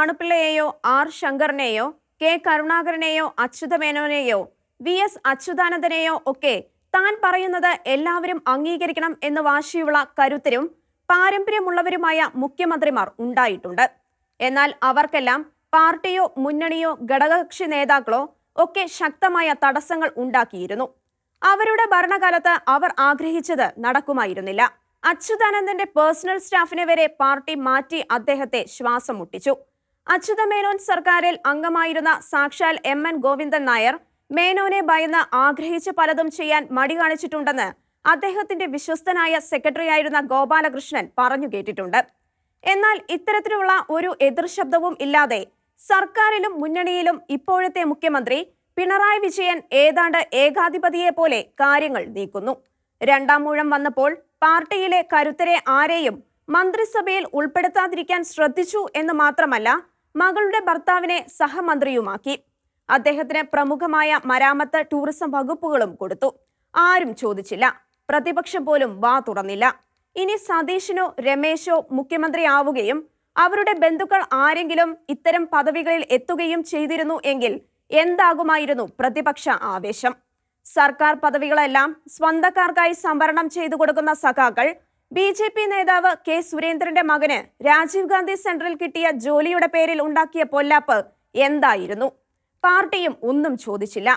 നാണുപിള്ളയെയോ R ശങ്കറിനെയോ K കരുണാകരനെയോ അച്യുതമേനോനെയോ വി എസ് അച്യുതാനന്ദനെയോ ഒക്കെ താൻ പറയുന്നത് എല്ലാവരും അംഗീകരിക്കണം എന്ന് വാശിയുള്ള കരുത്തരും പാരമ്പര്യമുള്ളവരുമായ മുഖ്യമന്ത്രിമാർ ഉണ്ടായിട്ടുണ്ട്. എന്നാൽ അവർക്കെല്ലാം പാർട്ടിയോ മുന്നണിയോ ഘടകകക്ഷി നേതാക്കളോ ഒക്കെ ശക്തമായ തടസ്സങ്ങൾ ഉണ്ടാക്കിയിരുന്നു. അവരുടെ ഭരണകാലത്ത് അവർ ആഗ്രഹിച്ചത് നടക്കുമായിരുന്നില്ല. അച്യുതാനന്ദന്റെ പേഴ്സണൽ സ്റ്റാഫിനെ വരെ പാർട്ടി മാറ്റി അദ്ദേഹത്തെ ശ്വാസം മുട്ടിച്ചു അച്യുത മേനോൻ സർക്കാരിൽ അംഗമായിരുന്ന സാക്ഷാൽ എം എൻ ഗോവിന്ദൻ നായർ മേനോനെ ഭയന്ന് ആഗ്രഹിച്ച് പലതും ചെയ്യാൻ മടി കാണിച്ചിട്ടുണ്ടെന്ന് അദ്ദേഹത്തിന്റെ വിശ്വസ്തനായ സെക്രട്ടറിയായിരുന്ന ഗോപാലകൃഷ്ണൻ പറഞ്ഞു കേട്ടിട്ടുണ്ട്. എന്നാൽ ഇത്തരത്തിലുള്ള ഒരു എതിർശബ്ദവും ഇല്ലാതെ സർക്കാരിലും മുന്നണിയിലും ഇപ്പോഴത്തെ മുഖ്യമന്ത്രി പിണറായി വിജയൻ ഏതാണ്ട് ഏകാധിപതിയെ പോലെ കാര്യങ്ങൾ നീക്കുന്നു. രണ്ടാം മൂഴം വന്നപ്പോൾ പാർട്ടിയിലെ കരുത്തരെ ആരെയും മന്ത്രിസഭയിൽ ഉൾപ്പെടുത്താതിരിക്കാൻ ശ്രദ്ധിച്ചു എന്ന് മാത്രമല്ല മകളുടെ ഭർത്താവിനെ സഹമന്ത്രിയുമാക്കി. അദ്ദേഹത്തിന് പ്രമുഖമായ മരാമത്ത് ടൂറിസം വകുപ്പുകളും കൊടുത്തു. ആരും ചോദിച്ചില്ല. പ്രതിപക്ഷം പോലും വാ തുറന്നില്ല. ഇനി സതീഷിനോ രമേശോ മുഖ്യമന്ത്രിയാവുകയും അവരുടെ ബന്ധുക്കൾ ആരെങ്കിലും ഇത്തരം പദവികളിൽ എത്തുകയും ചെയ്തിരുന്നു എങ്കിൽ എന്താകുമായിരുന്നു പ്രതിപക്ഷ ആവേശം. സർക്കാർ പദവികളെല്ലാം സ്വന്തക്കാർക്കായി സംവരണം ചെയ്തു കൊടുക്കുന്ന സഖാക്കൾ ബി ജെ പി നേതാവ് കെ സുരേന്ദ്രന്റെ മകന് രാജീവ് ഗാന്ധി സെന്ററിൽ കിട്ടിയ ജോലിയുടെ പേരിൽ ഉണ്ടാക്കിയ പൊല്ലാപ്പ് എന്തായിരുന്നു? പാർട്ടിയും ഒന്നും ചോദിച്ചില്ല.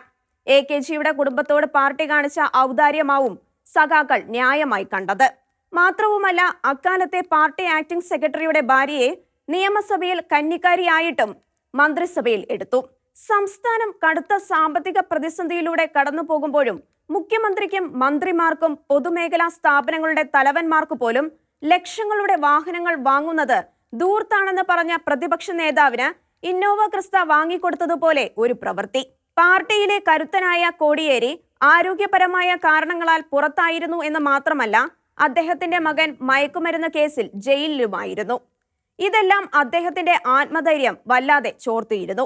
എ കെ ജിയുടെ കുടുംബത്തോട് പാർട്ടി കാണിച്ച ഔദാര്യമാവും സഖാക്കൾ ന്യായമായി കണ്ടത്. മാത്രവുമല്ല അക്കാലത്തെ പാർട്ടി ആക്ടിംഗ് സെക്രട്ടറിയുടെ ഭാര്യയെ നിയമസഭയിൽ കന്നിക്കാരിയായിട്ടും മന്ത്രിസഭയിൽ എടുത്തു. സംസ്ഥാനം കടുത്ത സാമ്പത്തിക പ്രതിസന്ധിയിലൂടെ കടന്നു പോകുമ്പോഴും മുഖ്യമന്ത്രിക്കും മന്ത്രിമാർക്കും പൊതുമേഖലാ സ്ഥാപനങ്ങളുടെ തലവന്മാർക്ക് പോലും ലക്ഷങ്ങളുടെ വാഹനങ്ങൾ വാങ്ങുന്നത് ദൂർത്താണെന്ന് പറഞ്ഞ പ്രതിപക്ഷ നേതാവിന് ഇന്നോവ ക്രിസ്ത വാങ്ങിക്കൊടുത്തതുപോലെ ഒരു പ്രവൃത്തി. പാർട്ടിയിലെ കരുത്തനായ കോടിയേരി ആരോഗ്യപരമായ കാരണങ്ങളാൽ പുറത്തായിരുന്നു എന്ന് മാത്രമല്ല അദ്ദേഹത്തിന്റെ മകൻ മയക്കുമരുന്ന് കേസിൽ ജയിലിലുമായിരുന്നു. ഇതെല്ലാം അദ്ദേഹത്തിന്റെ ആത്മധൈര്യം വല്ലാതെ ചോർത്തിയിരുന്നു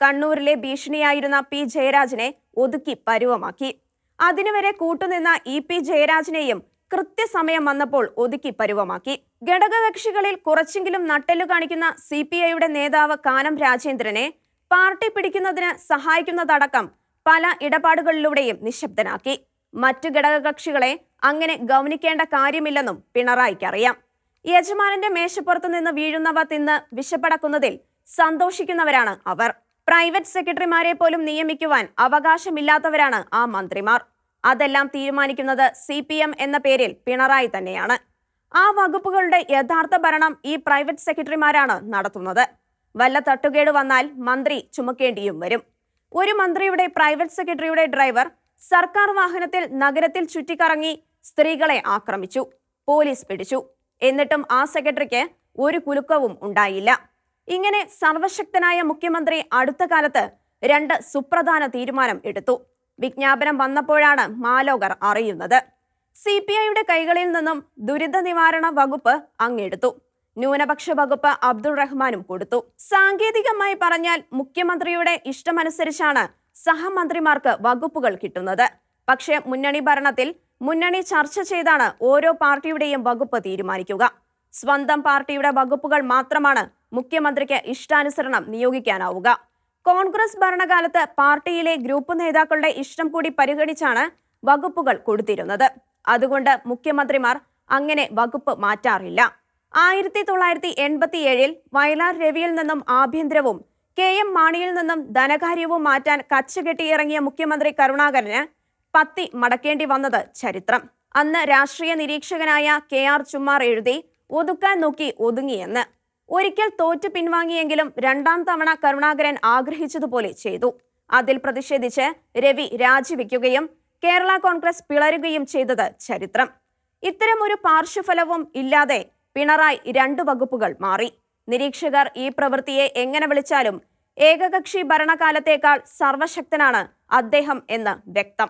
കണ്ണൂരിലെ ഭീഷണിയായിരുന്ന പി ജയരാജനെ ഒതുക്കി പരുവമാക്കി. അതിനുവരെ കൂട്ടുനിന്ന ഇ പി ജയരാജനെയും കൃത്യസമയം വന്നപ്പോൾ ഒതുക്കി പരുവമാക്കി. ഘടകകക്ഷികളിൽ കുറച്ചെങ്കിലും നട്ടെല്ലു കാണിക്കുന്ന സി പി ഐയുടെ നേതാവ് കാനം രാജേന്ദ്രനെ പാർട്ടി പിടിക്കുന്നതിന് സഹായിക്കുന്നതടക്കം പല ഇടപാടുകളിലൂടെയും നിശബ്ദനാക്കി. മറ്റു ഘടകകക്ഷികളെ അങ്ങനെ ഗൗനിക്കേണ്ട കാര്യമില്ലെന്നും പിണറായിക്കറിയാം യജമാനന്റെ മേശപ്പുറത്തു നിന്ന് വീഴുന്നവ തിന്ന് വിശപ്പടക്കുന്നതിൽ സന്തോഷിക്കുന്നവരാണ് അവർ. പ്രൈവറ്റ് സെക്രട്ടറിമാരെ പോലും നിയമിക്കുവാൻ അവകാശമില്ലാത്തവരാണ് ആ മന്ത്രിമാർ. അതെല്ലാം തീരുമാനിക്കുന്നത് സി എന്ന പേരിൽ പിണറായി തന്നെയാണ്. ആ വകുപ്പുകളുടെ യഥാർത്ഥ ഭരണം ഈ പ്രൈവറ്റ് സെക്രട്ടറിമാരാണ് നടത്തുന്നത്. വല്ല തട്ടുകേട് വന്നാൽ മന്ത്രി ചുമക്കേണ്ടിയും വരും. ഒരു മന്ത്രിയുടെ പ്രൈവറ്റ് സെക്രട്ടറിയുടെ ഡ്രൈവർ സർക്കാർ വാഹനത്തിൽ നഗരത്തിൽ ചുറ്റിക്കറങ്ങി സ്ത്രീകളെ ആക്രമിച്ചു പോലീസ് പിടിച്ചു. എന്നിട്ടും ആ സെക്രട്ടറിക്ക് ഒരു കുലുക്കവും ഉണ്ടായില്ല. ഇങ്ങനെ സർവശക്തനായ മുഖ്യമന്ത്രി അടുത്ത കാലത്ത് രണ്ട് സുപ്രധാന തീരുമാനം എടുത്തു. വിജ്ഞാപനം വന്നപ്പോഴാണ് മാലോകർ അറിയുന്നത്. സി പി ഐയുടെ കൈകളിൽ നിന്നും ദുരിത നിവാരണ വകുപ്പ് അങ്ങെടുത്തു. ന്യൂനപക്ഷ വകുപ്പ് അബ്ദുൾ റഹ്മാനും കൊടുത്തു. സാങ്കേതികമായി പറഞ്ഞാൽ മുഖ്യമന്ത്രിയുടെ ഇഷ്ടമനുസരിച്ചാണ് സഹമന്ത്രിമാർക്ക് വകുപ്പുകൾ കിട്ടുന്നത്. പക്ഷേ മുന്നണി ഭരണത്തിൽ മുന്നണി ചർച്ച ചെയ്താണ് ഓരോ പാർട്ടിയുടെയും വകുപ്പ് തീരുമാനിക്കുക. സ്വന്തം പാർട്ടിയുടെ വകുപ്പുകൾ മാത്രമാണ് മുഖ്യമന്ത്രിക്ക് ഇഷ്ടാനുസരണം നിയോഗിക്കാനാവുക. കോൺഗ്രസ് ഭരണകാലത്ത് പാർട്ടിയിലെ ഗ്രൂപ്പ് നേതാക്കളുടെ ഇഷ്ടം കൂടി പരിഗണിച്ചാണ് വകുപ്പുകൾ കൊടുത്തിരുന്നത്. അതുകൊണ്ട് മുഖ്യമന്ത്രിമാർ അങ്ങനെ വകുപ്പ് മാറ്റാറില്ല. ആയിരത്തി തൊള്ളായിരത്തി എൺപത്തിയേഴിൽ വയലാർ രവിയിൽ നിന്നും ആഭ്യന്തരവും കെ എം മാണിയിൽ നിന്നും ധനകാര്യവും മാറ്റാൻ കച്ചകെട്ടിയിറങ്ങിയ മുഖ്യമന്ത്രി കരുണാകരന് പത്തി മടക്കേണ്ടി വന്നത് ചരിത്രം. അന്ന് രാഷ്ട്രീയ നിരീക്ഷകനായ കെ ആർ ചുമ്മാർ എഴുതി ഒതുക്കാൻ നോക്കി ഒതുങ്ങിയെന്ന്. ഒരിക്കൽ തോറ്റു പിൻവാങ്ങിയെങ്കിലും രണ്ടാം തവണ കരുണാകരൻ ആഗ്രഹിച്ചതുപോലെ ചെയ്തു. അതിൽ പ്രതിഷേധിച്ച് രവി രാജിവെക്കുകയും കേരള കോൺഗ്രസ് പിളരുകയും ചെയ്തത് ചരിത്രം. ഇത്തരം ഒരു പാർശ്വഫലവും ഇല്ലാതെ പിണറായി രണ്ടു വകുപ്പുകൾ മാറി. നിരീക്ഷകർ ഈ പ്രവൃത്തിയെ എങ്ങനെ വിളിച്ചാലും ഏകകക്ഷി ഭരണകാലത്തേക്കാൾ സർവശക്തനാണ് അദ്ദേഹം എന്ന് വ്യക്തം.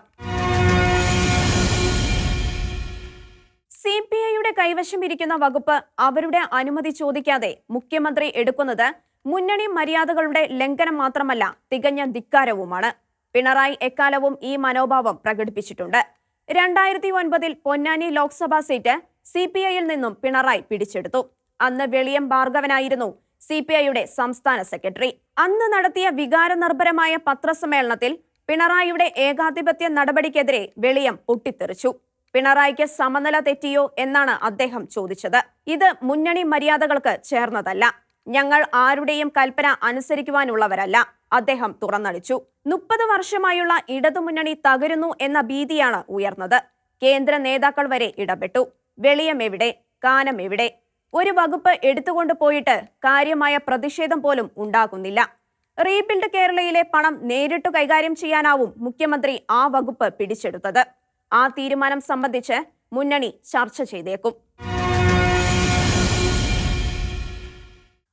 സി പി ഐയുടെ കൈവശം ഇരിക്കുന്ന വകുപ്പ് അവരുടെ അനുമതി ചോദിക്കാതെ മുഖ്യമന്ത്രി എടുക്കുന്നത് മുന്നണി മര്യാദകളുടെ ലംഘനം മാത്രമല്ല തികഞ്ഞ ധിക്കാരവുമാണ്. പിണറായി എക്കാലവും ഈ മനോഭാവം പ്രകടിപ്പിച്ചിട്ടുണ്ട്. രണ്ടായിരത്തി ഒൻപതിൽ Ponnani Lok Sabha seat C P ഐയിൽ നിന്നും പിണറായി പിടിച്ചെടുത്തു. അന്ന് വെളിയം ഭാർഗവനായിരുന്നു സി പി ഐയുടെ സംസ്ഥാന സെക്രട്ടറി. അന്ന് നടത്തിയ വികാരനിർഭരമായ പത്രസമ്മേളനത്തിൽ പിണറായിയുടെ ഏകാധിപത്യ നടപടിക്കെതിരെ വെളിയം പൊട്ടിത്തെറിച്ചു. പിണറായിക്ക് സമനില തെറ്റിയോ എന്നാണ് അദ്ദേഹം ചോദിച്ചത്. ഇത് മുന്നണി മര്യാദകൾക്ക് ചേർന്നതല്ല. ഞങ്ങൾ ആരുടെയും കൽപ്പന അനുസരിക്കുവാനുള്ളവരല്ല അദ്ദേഹം തുറന്നടിച്ചു. മുപ്പത് വർഷമായുള്ള ഇടതുമുന്നണി തകരുന്നു എന്ന ഭീതിയാണ് ഉയർന്നത്. കേന്ദ്ര നേതാക്കൾ വരെ ഇടപെട്ടു. വെളിയം എവിടെ? കാനം എവിടെ? ഒരു വകുപ്പ് എടുത്തുകൊണ്ട് പോയിട്ട് കാര്യമായ പ്രതിഷേധം പോലും ഉണ്ടാകുന്നില്ല. റീബിൽഡ് കേരളയിലെ പണം നേരിട്ട് കൈകാര്യം ചെയ്യാനാവും മുഖ്യമന്ത്രി ആ വകുപ്പ് പിടിച്ചെടുത്തത്. ആ തീരുമാനം സംബന്ധിച്ച് മുന്നണി ചർച്ച ചെയ്തേക്കും.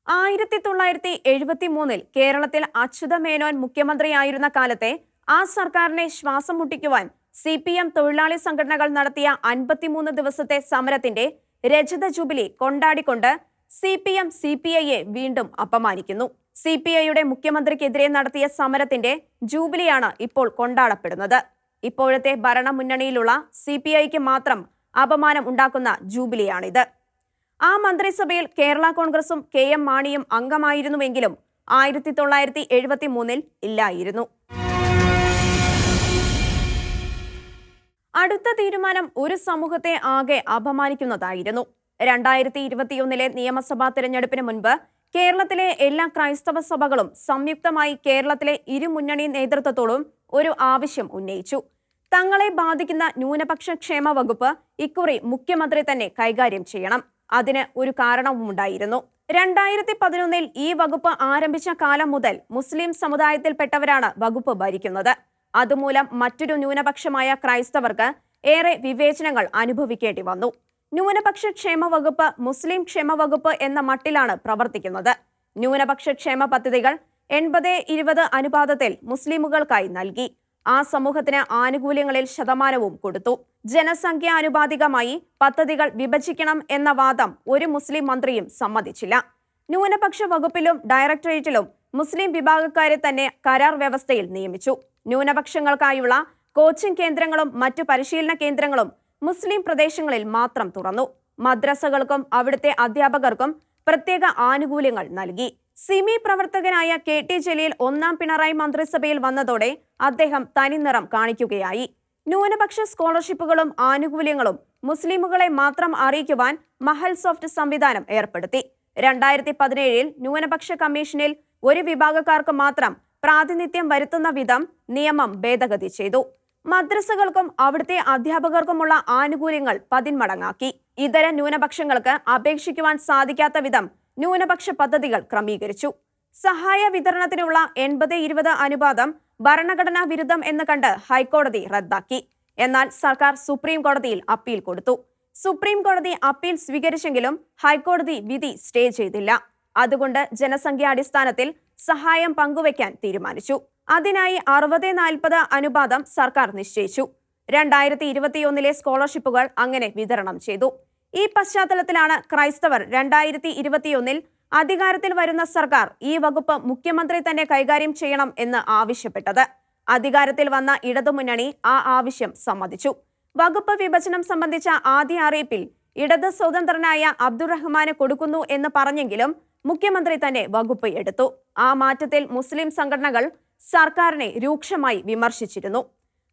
ആയിരത്തി തൊള്ളായിരത്തി എഴുപത്തി മൂന്നിൽ കേരളത്തിൽ അച്യുത മേനോൻ മുഖ്യമന്ത്രിയായിരുന്ന കാലത്തെ ആ സർക്കാരിനെ ശ്വാസം മുട്ടിക്കുവാൻ സി പി എം തൊഴിലാളി സംഘടനകൾ നടത്തിയ അൻപത്തിമൂന്ന് ദിവസത്തെ സമരത്തിന്റെ രജത jubilee കൊണ്ടാടിക്കൊണ്ട് C P M C P ഐയെ വീണ്ടും അപമാനിക്കുന്നു. സി പി ഐയുടെ മുഖ്യമന്ത്രിക്കെതിരെ നടത്തിയ സമരത്തിന്റെ ജൂബിലിയാണ് ഇപ്പോൾ കൊണ്ടാടപ്പെടുന്നത്. ഇപ്പോഴത്തെ ഭരണമുന്നണിയിലുള്ള സി പി ഐക്ക് മാത്രം അപമാനം ഉണ്ടാക്കുന്ന ജൂബിലിയാണിത്. ആ മന്ത്രിസഭയിൽ കേരള കോൺഗ്രസും കെ എം മാണിയും അംഗമായിരുന്നുവെങ്കിലും ആയിരത്തി തൊള്ളായിരത്തി എഴുപത്തി മൂന്നിൽ ഇല്ലായിരുന്നു. അടുത്ത തീരുമാനം ഒരു സമൂഹത്തെ ആകെ അപമാനിക്കുന്നതായിരുന്നു. രണ്ടായിരത്തി ഇരുപത്തിയൊന്നിലെ നിയമസഭാ തിരഞ്ഞെടുപ്പിന് മുൻപ് കേരളത്തിലെ എല്ലാ ക്രൈസ്തവ സഭകളും സംയുക്തമായി കേരളത്തിലെ ഇരുമുന്നണി നേതൃത്വത്തോടും ഒരു ആവശ്യം ഉന്നയിച്ചു. തങ്ങളെ ബാധിക്കുന്ന ന്യൂനപക്ഷ ക്ഷേമ വകുപ്പ് ഇക്കുറി മുഖ്യമന്ത്രി തന്നെ കൈകാര്യം ചെയ്യണം. അതിന് ഒരു കാരണവുമുണ്ടായിരുന്നു. രണ്ടായിരത്തി പതിനൊന്നിൽ ഈ വകുപ്പ് ആരംഭിച്ച കാലം മുതൽ മുസ്ലിം സമുദായത്തിൽപ്പെട്ടവരാണ് വകുപ്പ് ഭരിക്കുന്നത്. അതുമൂലം മറ്റൊരു ന്യൂനപക്ഷമായ ക്രൈസ്തവർക്ക് ഏറെ വിവേചനങ്ങൾ അനുഭവിക്കേണ്ടി വന്നു. ന്യൂനപക്ഷ ക്ഷേമ വകുപ്പ് മുസ്ലിം ക്ഷേമ വകുപ്പ് എന്ന മട്ടിലാണ് പ്രവർത്തിക്കുന്നത്. ന്യൂനപക്ഷ ക്ഷേമ പദ്ധതികൾ എൺപത് ഇരുപത് അനുപാതത്തിൽ മുസ്ലിമുകൾക്കായി നൽകി. ആ സമൂഹത്തിന് ആനുകൂല്യങ്ങളിൽ ശതമാനവും കൊടുത്തു. ജനസംഖ്യാനുപാതികമായി പദ്ധതികൾ വിഭജിക്കണം എന്ന വാദം ഒരു മുസ്ലിം മന്ത്രിയും സമ്മതിച്ചില്ല. ന്യൂനപക്ഷ വകുപ്പിലും ഡയറക്ടറേറ്റിലും മുസ്ലിം വിഭാഗക്കാരെ തന്നെ കരാർ വ്യവസ്ഥയിൽ നിയമിച്ചു. ന്യൂനപക്ഷങ്ങൾക്കായുള്ള കോച്ചിംഗ് കേന്ദ്രങ്ങളും മറ്റു പരിശീലന കേന്ദ്രങ്ങളും മുസ്ലിം പ്രദേശങ്ങളിൽ മാത്രം തുറന്നു. മദ്രസകൾക്കും അവിടുത്തെ അധ്യാപകർക്കും പ്രത്യേക ആനുകൂല്യങ്ങൾ നൽകി. സിമി പ്രവർത്തകനായ കെ ടി ജലീൽ ഒന്നാം പിണറായി മന്ത്രിസഭയിൽ വന്നതോടെ അദ്ദേഹം തനിനിറം കാണിക്കുകയായി. ന്യൂനപക്ഷ സ്കോളർഷിപ്പുകളും ആനുകൂല്യങ്ങളും മുസ്ലിമുകളെ മാത്രം അറിയിക്കുവാൻ മഹൽ സോഫ്റ്റ് സംവിധാനം ഏർപ്പെടുത്തി. രണ്ടായിരത്തി പതിനേഴിൽ ന്യൂനപക്ഷ കമ്മീഷനിൽ ഒരു വിഭാഗക്കാർക്ക് മാത്രം പ്രാതിനിധ്യം വരുത്തുന്ന വിധം നിയമം ഭേദഗതി ചെയ്തു. മദ്രസകൾക്കും അവിടുത്തെ അധ്യാപകർക്കുമുള്ള ആനുകൂല്യങ്ങൾ പതിന്മടങ്ങാക്കി. ഇതര ന്യൂനപക്ഷങ്ങൾക്ക് അപേക്ഷിക്കുവാൻ സാധിക്കാത്ത വിധം ന്യൂനപക്ഷ പദ്ധതികൾ ക്രമീകരിച്ചു. സഹായ വിതരണത്തിനുള്ള എൺപത് ഇരുപത് അനുപാതം ഭരണഘടനാ വിരുദ്ധം എന്ന് കണ്ട് ഹൈക്കോടതി റദ്ദാക്കി. എന്നാൽ സർക്കാർ സുപ്രീം കോടതിയിൽ അപ്പീൽ കൊടുത്തു. സുപ്രീം കോടതി അപ്പീൽ സ്വീകരിച്ചെങ്കിലും ഹൈക്കോടതി വിധി സ്റ്റേ ചെയ്തില്ല. അതുകൊണ്ട് ജനസംഖ്യാടിസ്ഥാനത്തിൽ സഹായം പങ്കുവയ്ക്കാൻ തീരുമാനിച്ചു. അതിനായി അറുപത് നാൽപ്പത് അനുപാതം സർക്കാർ നിശ്ചയിച്ചു. രണ്ടായിരത്തി ഇരുപത്തിയൊന്നിലെ സ്കോളർഷിപ്പുകൾ അങ്ങനെ വിതരണം ചെയ്തു. ഈ പശ്ചാത്തലത്തിലാണ് ക്രൈസ്തവർ രണ്ടായിരത്തി ഇരുപത്തിയൊന്നിൽ അധികാരത്തിൽ വരുന്ന സർക്കാർ ഈ വകുപ്പ് മുഖ്യമന്ത്രി തന്നെ കൈകാര്യം ചെയ്യണം എന്ന് ആവശ്യപ്പെട്ടത്. അധികാരത്തിൽ വന്ന ഇടതുമുന്നണി ആ ആവശ്യം സമ്മതിച്ചു. വകുപ്പ് വിഭജനം സംബന്ധിച്ച ആദ്യ അറിയിപ്പിൽ ഇടത് സ്വതന്ത്രനായ അബ്ദുറഹ്മാന് കൊടുക്കുന്നു എന്ന് പറഞ്ഞെങ്കിലും മുഖ്യമന്ത്രി തന്നെ വകുപ്പ് എടുത്തു. ആ മാറ്റത്തിൽ മുസ്ലിം സംഘടനകൾ സർക്കാരിനെ രൂക്ഷമായി വിമർശിച്ചിരുന്നു.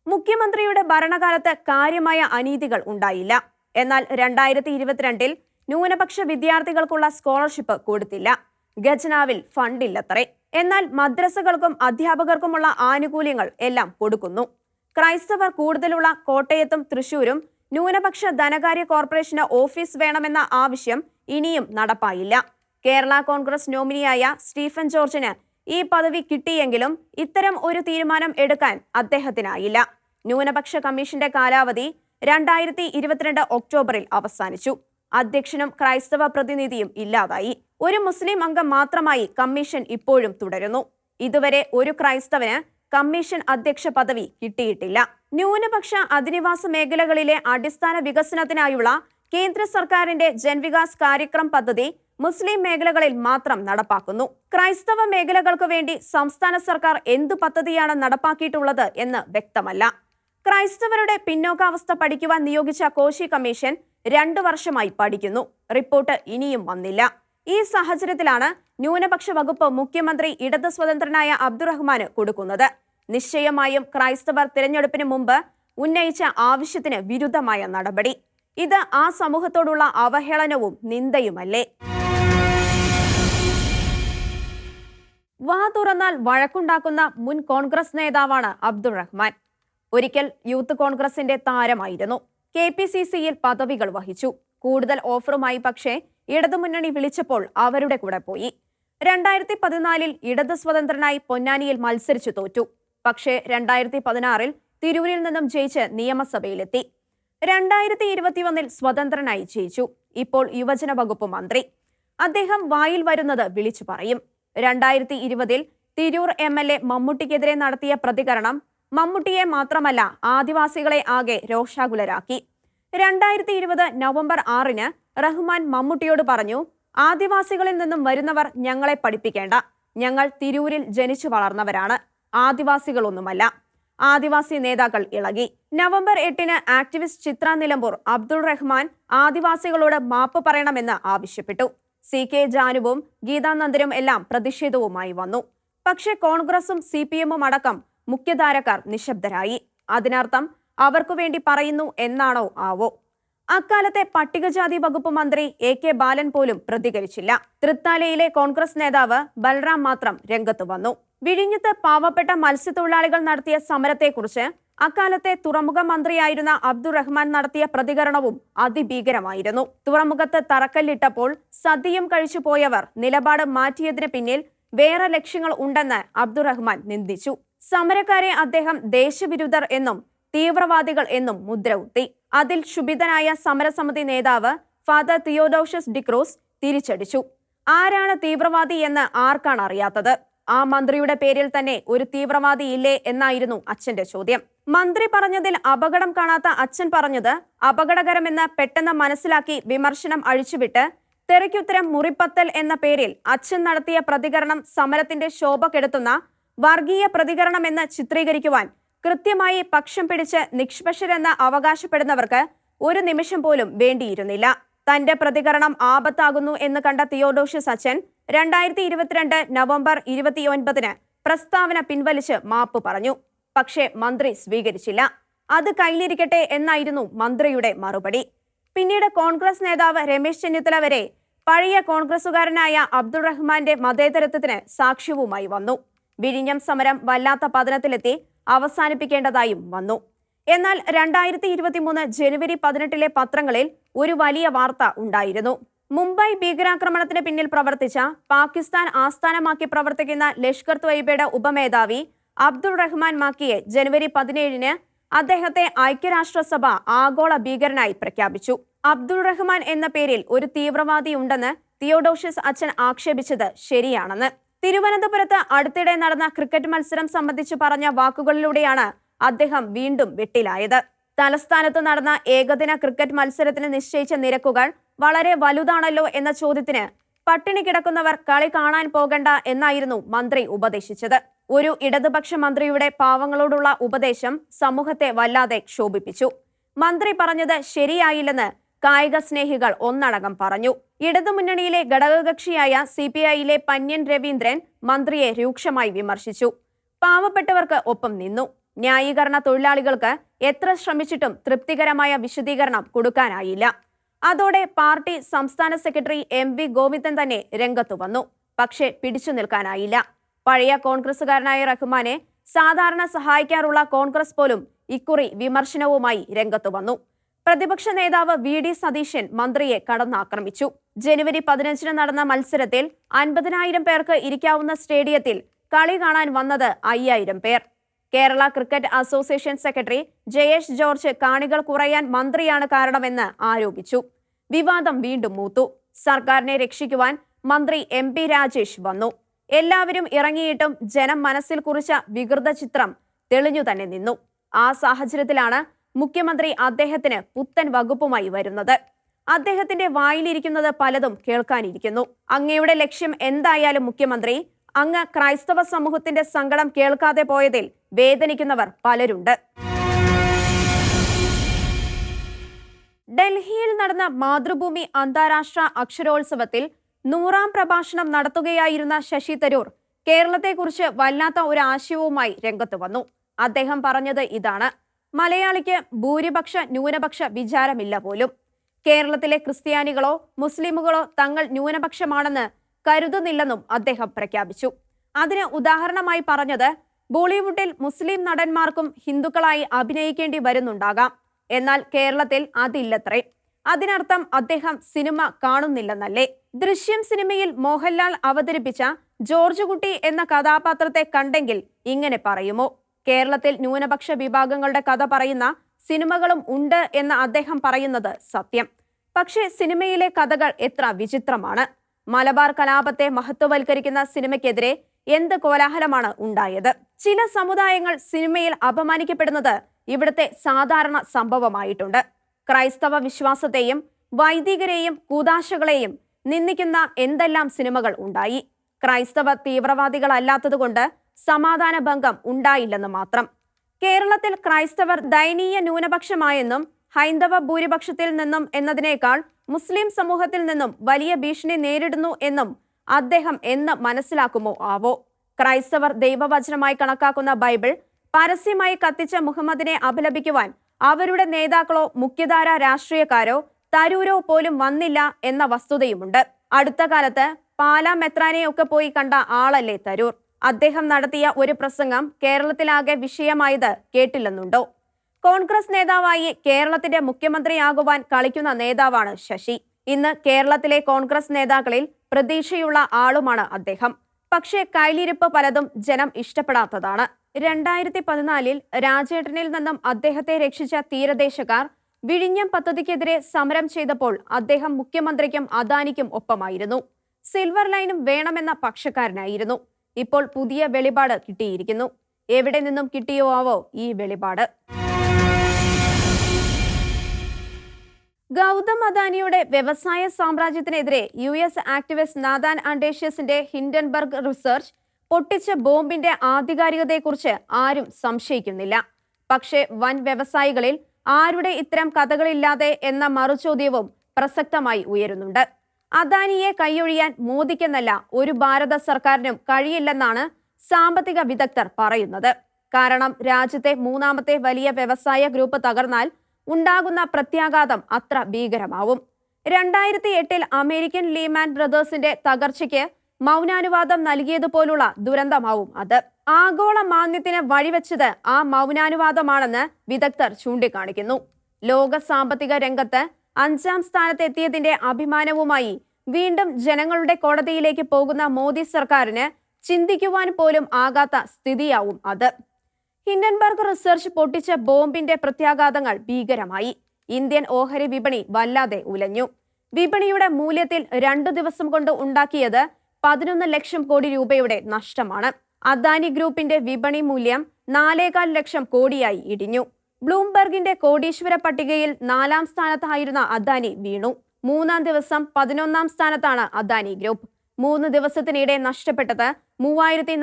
മുഖ്യമന്ത്രിയുടെ ഭരണകാലത്ത് കാര്യമായ അനീതികൾ ഉണ്ടായില്ല. എന്നാൽ രണ്ടായിരത്തി ഇരുപത്തിരണ്ടിൽ ന്യൂനപക്ഷ വിദ്യാർത്ഥികൾക്കുള്ള സ്കോളർഷിപ്പ് കൊടുത്തില്ല. ഖജനാവിൽ ഫണ്ടില്ലത്രേ. എന്നാൽ മദ്രസകൾക്കും അധ്യാപകർക്കുമുള്ള ആനുകൂല്യങ്ങൾ എല്ലാം കൊടുക്കുന്നു. ക്രൈസ്തവർ കൂടുതലുള്ള കോട്ടയത്തും തൃശൂരും ന്യൂനപക്ഷ ധനകാര്യ കോർപ്പറേഷന് ഓഫീസ് വേണമെന്ന ആവശ്യം ഇനിയും നടപ്പായില്ല. കേരള കോൺഗ്രസ് നോമിനിയായ സ്റ്റീഫൻ ജോർജിന് ഈ പദവി കിട്ടിയെങ്കിലും ഇത്തരം ഒരു തീരുമാനം എടുക്കാൻ അദ്ദേഹത്തിനായില്ല. ന്യൂനപക്ഷ കമ്മീഷന്റെ കാലാവധി രണ്ടായിരത്തി ഇരുപത്തിരണ്ട് ഒക്ടോബറിൽ അവസാനിച്ചു. അധ്യക്ഷനും ക്രൈസ്തവ പ്രതിനിധിയും ഇല്ലാതായി. ഒരു മുസ്ലിം അംഗം മാത്രമായി കമ്മീഷൻ ഇപ്പോഴും തുടരുന്നു. ഇതുവരെ ഒരു ക്രൈസ്തവന് കമ്മീഷൻ അധ്യക്ഷ പദവി കിട്ടിയിട്ടില്ല. ന്യൂനപക്ഷ അധിനിവാസ മേഖലകളിലെ അടിസ്ഥാന വികസനത്തിനായുള്ള കേന്ദ്ര സർക്കാരിന്റെ ജൻവികാസ് കാര്യക്രം പദ്ധതി മുസ്ലിം മേഖലകളിൽ മാത്രം നടപ്പാക്കുന്നു. ക്രൈസ്തവ മേഖലകൾക്ക് വേണ്ടി സംസ്ഥാന സർക്കാർ എന്തു പദ്ധതിയാണ് നടപ്പാക്കിയിട്ടുള്ളത് എന്ന് വ്യക്തമല്ല. ക്രൈസ്തവരുടെ പിന്നോക്കാവസ്ഥ പഠിക്കുവാൻ നിയോഗിച്ച കോശി കമ്മീഷൻ രണ്ടു വർഷമായി പഠിക്കുന്നു. റിപ്പോർട്ട് ഇനിയും വന്നില്ല. ഈ സാഹചര്യത്തിലാണ് ന്യൂനപക്ഷ വകുപ്പ് മുഖ്യമന്ത്രി ഇടത് സ്വതന്ത്രനായ അബ്ദുറഹ്മാന് കൊടുക്കുന്നത്. നിശ്ചയമായും ക്രൈസ്തവർ തിരഞ്ഞെടുപ്പിന് മുമ്പ് ഉന്നയിച്ച ആവശ്യത്തിന് വിരുദ്ധമായ നടപടി. ഇത് ആ സമൂഹത്തോടുള്ള അവഹേളനവും നിന്ദയുമല്ലേ? വാ തുറന്നാൽ വഴക്കുണ്ടാക്കുന്ന മുൻ കോൺഗ്രസ് നേതാവാണ് അബ്ദുൾ റഹ്മാൻ. ഒരിക്കൽ യൂത്ത് കോൺഗ്രസിന്റെ താരമായിരുന്നു. കെ പി സി സിയിൽ പദവികൾ വഹിച്ചു. കൂടുതൽ ഓഫറുമായി പക്ഷേ ഇടതുമുന്നണി വിളിച്ചപ്പോൾ അവരുടെ കൂടെ പോയി. രണ്ടായിരത്തി പതിനാലിൽ ഇടത് സ്വതന്ത്രനായി പൊന്നാനിയിൽ മത്സരിച്ചു തോറ്റു. പക്ഷേ രണ്ടായിരത്തി പതിനാറിൽ തിരൂരിൽ നിന്നും ജയിച്ച് നിയമസഭയിലെത്തി. രണ്ടായിരത്തി ഇരുപത്തിയൊന്നിൽ സ്വതന്ത്രനായി ജയിച്ചു. ഇപ്പോൾ യുവജന വകുപ്പ് മന്ത്രി. അദ്ദേഹം വായിൽ വരുന്നത് വിളിച്ചു പറയും. രണ്ടായിരത്തി ഇരുപതിൽ തിരൂർ എം എൽ എ മമ്മൂട്ടിക്കെതിരെ നടത്തിയ പ്രതികരണം മമ്മൂട്ടിയെ മാത്രമല്ല ആദിവാസികളെ ആകെ രോഷാകുലരാക്കി. രണ്ടായിരത്തി ഇരുപത് നവംബർ ആറിന് റഹ്മാൻ മമ്മൂട്ടിയോട് പറഞ്ഞു ആദിവാസികളിൽ നിന്നും വരുന്നവർ ഞങ്ങളെ പഠിപ്പിക്കേണ്ട. ഞങ്ങൾ തിരൂരിൽ ജനിച്ചു വളർന്നവരാണ്. ആദിവാസികളൊന്നുമല്ല. ആദിവാസി നേതാക്കൾ ഇളകി. നവംബർ എട്ടിന് ആക്ടിവിസ്റ്റ് ചിത്ര നിലമ്പൂർ അബ്ദുൾ റഹ്മാൻ ആദിവാസികളോട് മാപ്പ് പറയണമെന്ന് ആവശ്യപ്പെട്ടു. സി കെ ജാനുവും ഗീതാനന്ദനും എല്ലാം പ്രതിഷേധവുമായി വന്നു. പക്ഷേ കോൺഗ്രസും സി പി എമ്മും അടക്കം മുഖ്യധാരക്കാർ നിശബ്ദരായി. അതിനർത്ഥം അവർക്കു വേണ്ടി പറയുന്നു എന്നാണോ ആവോ? അക്കാലത്തെ പട്ടികജാതി വകുപ്പ് മന്ത്രി എ കെ ബാലൻ പോലും പ്രതികരിച്ചില്ല. തൃത്താലയിലെ കോൺഗ്രസ് നേതാവ് ബൽറാം മാത്രം രംഗത്തു വന്നു. വിഴിഞ്ഞത്ത് പാവപ്പെട്ട മത്സ്യത്തൊഴിലാളികൾ നടത്തിയ സമരത്തെക്കുറിച്ച് അക്കാലത്തെ തുറമുഖ മന്ത്രിയായിരുന്ന അബ്ദുറഹ്മാൻ നടത്തിയ പ്രതികരണവും അതിഭീകരമായിരുന്നു. തുറമുഖത്ത് തറക്കല്ലിട്ടപ്പോൾ സദ്യയും കഴിച്ചു പോയവർ നിലപാട് മാറ്റിയതിന് പിന്നിൽ വേറെ ലക്ഷ്യങ്ങൾ ഉണ്ടെന്ന് അബ്ദുറഹ്മാൻ നിന്ദിച്ചു. സമരക്കാരെ അദ്ദേഹം ദേശവിരുദ്ധർ എന്നും തീവ്രവാദികൾ എന്നും മുദ്രകുത്തി. അതിൽ ക്ഷുഭിതനായ സമരസമിതി നേതാവ് ഫാദർ തിയോഡോഷ്യസ് ഡിക്രോസ് തിരിച്ചടിച്ചു. ആരാണ് തീവ്രവാദി എന്ന് ആർക്കാണ് അറിയാത്തത്? ആ മന്ത്രിയുടെ പേരിൽ തന്നെ ഒരു തീവ്രവാദി ഇല്ലേ എന്നായിരുന്നു അച്ഛന്റെ ചോദ്യം. മന്ത്രി പറഞ്ഞതിൽ അപകടം കാണാത്ത അച്ഛൻ പറഞ്ഞത് അപകടകരമെന്ന് പെട്ടെന്ന് മനസ്സിലാക്കി വിമർശനം അഴിച്ചുവിട്ട് തെറിക്കുത്തരം മുറിപ്പത്തൽ എന്ന പേരിൽ അച്ഛൻ നടത്തിയ പ്രതികരണം സമരത്തിന്റെ ശോഭ കെടുത്തുന്ന വർഗീയ പ്രതികരണമെന്ന് ചിത്രീകരിക്കുവാൻ കൃത്യമായി പക്ഷം പിടിച്ച് നിഷ്പക്ഷരെന്ന് അവകാശപ്പെടുന്നവർക്ക് ഒരു നിമിഷം പോലും വേണ്ടിയിരുന്നില്ല. തന്റെ പ്രതികരണം ആപത്താകുന്നു എന്ന് കണ്ട തിയോഡോഷ്യസ് അച്ഛൻ രണ്ടായിരത്തി ഇരുപത്തിരണ്ട് നവംബർ ഇരുപത്തിയൊൻപതിന് പ്രസ്താവന പിൻവലിച്ച് മാപ്പ് പറഞ്ഞു. പക്ഷേ മന്ത്രി സ്വീകരിച്ചില്ല. അത് കയ്യിലിരിക്കട്ടെ എന്നായിരുന്നു മന്ത്രിയുടെ മറുപടി. പിന്നീട് കോൺഗ്രസ് നേതാവ് രമേശ് ചെന്നിത്തല വരെ പഴയ കോൺഗ്രസുകാരനായ അബ്ദുൾ റഹ്മാന്റെ മതേതരത്വത്തിന് സാക്ഷ്യവുമായി വന്നു. വിഴിഞ്ഞം സമരം വല്ലാത്ത പതനത്തിലെത്തി അവസാനിപ്പിക്കേണ്ടതായും വന്നു. എന്നാൽ രണ്ടായിരത്തി ഇരുപത്തിമൂന്ന് ജനുവരി പതിനെട്ടിലെ പത്രങ്ങളിൽ ഒരു വലിയ വാർത്ത ഉണ്ടായിരുന്നു. മുംബൈ ഭീകരാക്രമണത്തിന് പിന്നിൽ പ്രവർത്തിച്ച പാകിസ്ഥാൻ ആസ്ഥാനമാക്കി പ്രവർത്തിക്കുന്ന ലഷ്കർ ത്വയ്ബയുടെ ഉപമേധാവി അബ്ദുൾ റഹ്മാൻ മാക്കിയെ ജനുവരി പതിനേഴിന് അദ്ദേഹത്തെ ഐക്യരാഷ്ട്രസഭ ആഗോള ഭീകരനായി പ്രഖ്യാപിച്ചു. അബ്ദുൾ റഹ്മാൻ എന്ന പേരിൽ ഒരു തീവ്രവാദി ഉണ്ടെന്ന് തിയോഡോഷ്യസ് അച്ഛൻ ആക്ഷേപിച്ചത് ശരിയാണെന്ന്. തിരുവനന്തപുരത്ത് അടുത്തിടെ നടന്ന ക്രിക്കറ്റ് മത്സരം സംബന്ധിച്ച് പറഞ്ഞ വാക്കുകളിലൂടെയാണ് അദ്ദേഹം വീണ്ടും വെട്ടിലായത്. തലസ്ഥാനത്ത് നടന്ന ഏകദിന ക്രിക്കറ്റ് മത്സരത്തിന് നിശ്ചയിച്ച നിരക്കുകൾ വളരെ വലുതാണല്ലോ എന്ന ചോദ്യത്തിന് പട്ടിണി കിടക്കുന്നവർ കളി കാണാൻ പോകണ്ട എന്നായിരുന്നു മന്ത്രി ഉപദേശിച്ചത്. ഒരു ഇടതുപക്ഷ മന്ത്രിയുടെ പാവങ്ങളോടുള്ള ഉപദേശം സമൂഹത്തെ വല്ലാതെ ക്ഷോഭിപ്പിച്ചു. മന്ത്രി പറഞ്ഞത് ശരിയായില്ലെന്ന് കായിക സ്നേഹികൾ ഒന്നടങ്കം പറഞ്ഞു. ഇടതുമുന്നണിയിലെ ഘടകകക്ഷിയായ സി പി ഐയിലെ പന്യൻ രവീന്ദ്രൻ മന്ത്രിയെ രൂക്ഷമായി വിമർശിച്ചു. പാവപ്പെട്ടവർക്ക് ഒപ്പം നിന്നു. ന്യായീകരണ തൊഴിലാളികൾക്ക് എത്ര ശ്രമിച്ചിട്ടും തൃപ്തികരമായ വിശദീകരണം കൊടുക്കാനായില്ല. അതോടെ പാർട്ടി സംസ്ഥാന സെക്രട്ടറി എം വി ഗോവിന്ദൻ തന്നെ രംഗത്തു വന്നു. പക്ഷേ പിടിച്ചു നിൽക്കാനായില്ല. പഴയ കോൺഗ്രസുകാരനായ റഹ്മാനെ സാധാരണ സഹായിക്കാറുള്ള കോൺഗ്രസ് പോലും ഇക്കുറി വിമർശനവുമായി രംഗത്തു വന്നു. പ്രതിപക്ഷ നേതാവ് വി ഡി സതീശൻ മന്ത്രിയെ കടന്നാക്രമിച്ചു. ജനുവരി പതിനഞ്ചിന് നടന്ന മത്സരത്തിൽ അൻപതിനായിരം പേർക്ക് ഇരിക്കാവുന്ന സ്റ്റേഡിയത്തിൽ കളി കാണാൻ വന്നത് അയ്യായിരം പേർ. Kerala cricket association secretary Jayesh George കാണികൾ കുറയാൻ മന്ത്രിയാണ് കാരണമെന്ന് ആരോപിച്ചു. വിവാദം വീണ്ടും മൂത്തു. സർക്കാരിനെ രക്ഷിക്കുവാൻ മന്ത്രി എം പി രാജേഷ് വന്നു. എല്ലാവരും ഇറങ്ങിയിട്ടും ജനം മനസ്സിൽ കുറിച്ച വികൃത ചിത്രം തെളിഞ്ഞു തന്നെ നിന്നു. ആ സാഹചര്യത്തിലാണ് മുഖ്യമന്ത്രി അദ്ദേഹത്തിന് പുത്തൻ വകുപ്പുമായി വരുന്നത്. അദ്ദേഹത്തിന്റെ വായിലിരിക്കുന്നത് പലതും കേൾക്കാനിരിക്കുന്നു. അങ്ങയുടെ ലക്ഷ്യം എന്തായാലും മുഖ്യമന്ത്രി അങ്ങ് ക്രൈസ്തവ സമൂഹത്തിന്റെ സങ്കടം കേൾക്കാതെ പോയതിൽ വേദനിക്കുന്നവർ പലരുണ്ട്. ഡൽഹിയിൽ നടന്ന മാതൃഭൂമി അന്താരാഷ്ട്ര അക്ഷരോത്സവത്തിൽ നൂറാം പ്രഭാഷണം നടത്തുകയായിരുന്ന ശശി തരൂർ കേരളത്തെക്കുറിച്ച് വല്ലാത്ത ഒരു ആശയവുമായി രംഗത്ത് വന്നു. അദ്ദേഹം പറഞ്ഞത് ഇതാണ് മലയാളിക്ക് ഭൂരിപക്ഷ ന്യൂനപക്ഷ വിചാരമില്ല പോലും. കേരളത്തിലെ ക്രിസ്ത്യാനികളോ മുസ്ലിമുകളോ തങ്ങൾ ന്യൂനപക്ഷമാണെന്ന് കരുതുന്നില്ലെന്നും അദ്ദേഹം പ്രഖ്യാപിച്ചു. അതിന് ഉദാഹരണമായി പറഞ്ഞത് ബോളിവുഡിൽ മുസ്ലിം നടന്മാർക്കും ഹിന്ദുക്കളായി അഭിനയിക്കേണ്ടി വരുന്നുണ്ടാകാം. എന്നാൽ കേരളത്തിൽ അതില്ലത്രേ. അതിനർത്ഥം അദ്ദേഹം സിനിമ കാണുന്നില്ലെന്നല്ലേ. ദൃശ്യം സിനിമയിൽ മോഹൻലാൽ അവതരിപ്പിച്ച ജോർജ് കുട്ടി എന്ന കഥാപാത്രത്തെ കണ്ടെങ്കിൽ ഇങ്ങനെ പറയുമോ? കേരളത്തിൽ ന്യൂനപക്ഷ വിഭാഗങ്ങളുടെ കഥ പറയുന്ന സിനിമകളും ഉണ്ട് എന്ന് അദ്ദേഹം പറയുന്നത് സത്യം. പക്ഷേ സിനിമയിലെ കഥകൾ എത്ര വിചിത്രമാണ്. മലബാർ കലാപത്തെ മഹത്വവൽക്കരിക്കുന്ന സിനിമയ്ക്കെതിരെ എന്ത് കോലാഹലമാണ് ഉണ്ടായത്? ചില സമുദായങ്ങൾ സിനിമയിൽ അപമാനിക്കപ്പെടുന്നത് ഇവിടുത്തെ സാധാരണ സംഭവമായിട്ടുണ്ട്. ക്രൈസ്തവ വിശ്വാസത്തെയും വൈദികരെയും കൂതാശകളെയും നിന്ദിക്കുന്ന എന്തെല്ലാം സിനിമകൾ ഉണ്ടായി? ക്രൈസ്തവ തീവ്രവാദികളല്ലാത്തതുകൊണ്ട് സമാധാന ഭംഗം ഉണ്ടായില്ലെന്ന് മാത്രം. കേരളത്തിൽ ക്രൈസ്തവർ ദയനീയ ന്യൂനപക്ഷമായെന്നും ഹൈന്ദവ ഭൂരിപക്ഷത്തിൽ നിന്നും എന്നതിനേക്കാൾ മുസ്ലിം സമൂഹത്തിൽ നിന്നും വലിയ ഭീഷണി നേരിടുന്നു എന്നും അദ്ദേഹം എന്ന് മനസ്സിലാക്കുമോ ആവോ? ക്രൈസ്തവർ ദൈവവചനമായി കണക്കാക്കുന്ന ബൈബിൾ പരസ്യമായി കത്തിച്ച മുഹമ്മദിനെ അപലപിക്കുവാൻ അവരുടെ നേതാക്കളോ മുഖ്യധാര രാഷ്ട്രീയക്കാരോ തരൂരോ പോലും വന്നില്ല എന്ന വസ്തുതയുമുണ്ട്. അടുത്ത കാലത്ത് പാലാ മെത്രാനെയൊക്കെ പോയി കണ്ട ആളല്ലേ തരൂർ? അദ്ദേഹം നടത്തിയ ഒരു പ്രസംഗം കേരളത്തിലാകെ വിഷയമായത് കേട്ടില്ലെന്നുണ്ടോ? കോൺഗ്രസ് നേതാവായി കേരളത്തിന്റെ മുഖ്യമന്ത്രിയാകുവാൻ കളിക്കുന്ന നേതാവാണ് ശശി. ഇന്ന് കേരളത്തിലെ കോൺഗ്രസ് നേതാക്കളിൽ പ്രതീക്ഷയുള്ള ആളുമാണ് അദ്ദേഹം. പക്ഷേ കൈലിരിപ്പ് പലതും ജനം ഇഷ്ടപ്പെടാത്തതാണ്. രണ്ടായിരത്തി പതിനാലിൽ രാജേട്ടനിൽ നിന്നും അദ്ദേഹത്തെ രക്ഷിച്ച തീരദേശക്കാർ വിഴിഞ്ഞം പദ്ധതിക്കെതിരെ സമരം ചെയ്തപ്പോൾ അദ്ദേഹം മുഖ്യമന്ത്രിക്കും അദാനിക്കും ഒപ്പമായിരുന്നു. സിൽവർ ലൈനും വേണമെന്ന പക്ഷക്കാരനായിരുന്നു. ഇപ്പോൾ പുതിയ വെളിപാട് കിട്ടിയിരിക്കുന്നു. എവിടെ നിന്നും കിട്ടിയോ ആവോ ഈ വെളിപാട്? ഗൗതം അദാനിയുടെ വ്യവസായ സാമ്രാജ്യത്തിനെതിരെ യു എസ് ആക്ടിവിസ്റ്റ് നാദാൻ അണ്ടേഷ്യസിന്റെ ഹിൻഡൻബർഗ് റിസർച്ച് പൊട്ടിച്ച ബോംബിന്റെ ആധികാരികതയെക്കുറിച്ച് ആരും സംശയിക്കുന്നില്ല. പക്ഷേ വൻ വ്യവസായികളിൽ ആരുടെ ഇത്തരം കഥകളില്ലാതെ എന്ന മറുചോദ്യവും പ്രസക്തമായി ഉയരുന്നുണ്ട്. അദാനിയെ കൈയൊഴിയാൻ മോദിക്കെന്നല്ല ഒരു ഭാരത സർക്കാരിനും കഴിയില്ലെന്നാണ് സാമ്പത്തിക വിദഗ്ധർ പറയുന്നത്. കാരണം രാജ്യത്തെ മൂന്നാമത്തെ വലിയ വ്യവസായ ഗ്രൂപ്പ് തകർന്നാൽ ഉണ്ടാകുന്ന പ്രത്യാഘാതം അത്ര ഭീകരമാവും. രണ്ടായിരത്തി എട്ടിൽ അമേരിക്കൻ ലീമാൻ ബ്രദേഴ്സിന്റെ തകർച്ചയ്ക്ക് മൗനാനുവാദം നൽകിയതുപോലുള്ള ദുരന്തമാവും അത്. ആഗോള മാന്ദ്യത്തിന് വഴിവെച്ചത് ആ മൗനാനുവാദമാണെന്ന് വിദഗ്ധർ ചൂണ്ടിക്കാണിക്കുന്നു. ലോക സാമ്പത്തിക രംഗത്ത് അഞ്ചാം സ്ഥാനത്തെത്തിയതിന്റെ അഭിമാനവുമായി വീണ്ടും ജനങ്ങളുടെ കോടതിയിലേക്ക് പോകുന്ന മോദി സർക്കാരിന് ചിന്തിക്കുവാൻ പോലും ആകാത്ത സ്ഥിതിയാവും അത്. ഹിൻഡൻബർഗ് റിസർച്ച് പൊട്ടിച്ച ബോംബിന്റെ പ്രത്യാഘാതങ്ങൾ ഭീകരമായി. ഇന്ത്യൻ ഓഹരി വിപണി വല്ലാതെ ഉലഞ്ഞു. വിപണിയുടെ മൂല്യത്തിൽ രണ്ടു ദിവസം കൊണ്ട് ഉണ്ടാക്കിയത് പതിനൊന്ന് ലക്ഷം കോടി രൂപയുടെ നഷ്ടമാണ്. അദാനി ഗ്രൂപ്പിന്റെ വിപണി മൂല്യം നാലേകാൽ ലക്ഷം കോടിയായി ഇടിഞ്ഞു. ബ്ലൂംബർഗിന്റെ കോടീശ്വര പട്ടികയിൽ നാലാം സ്ഥാനത്തായിരുന്ന അദാനി വീണു. മൂന്നാം ദിവസം പതിനൊന്നാം സ്ഥാനത്താണ് അദാനി ഗ്രൂപ്പ്. മൂന്ന് ദിവസത്തിനിടെ നഷ്ടപ്പെട്ടത് മൂവായിരത്തി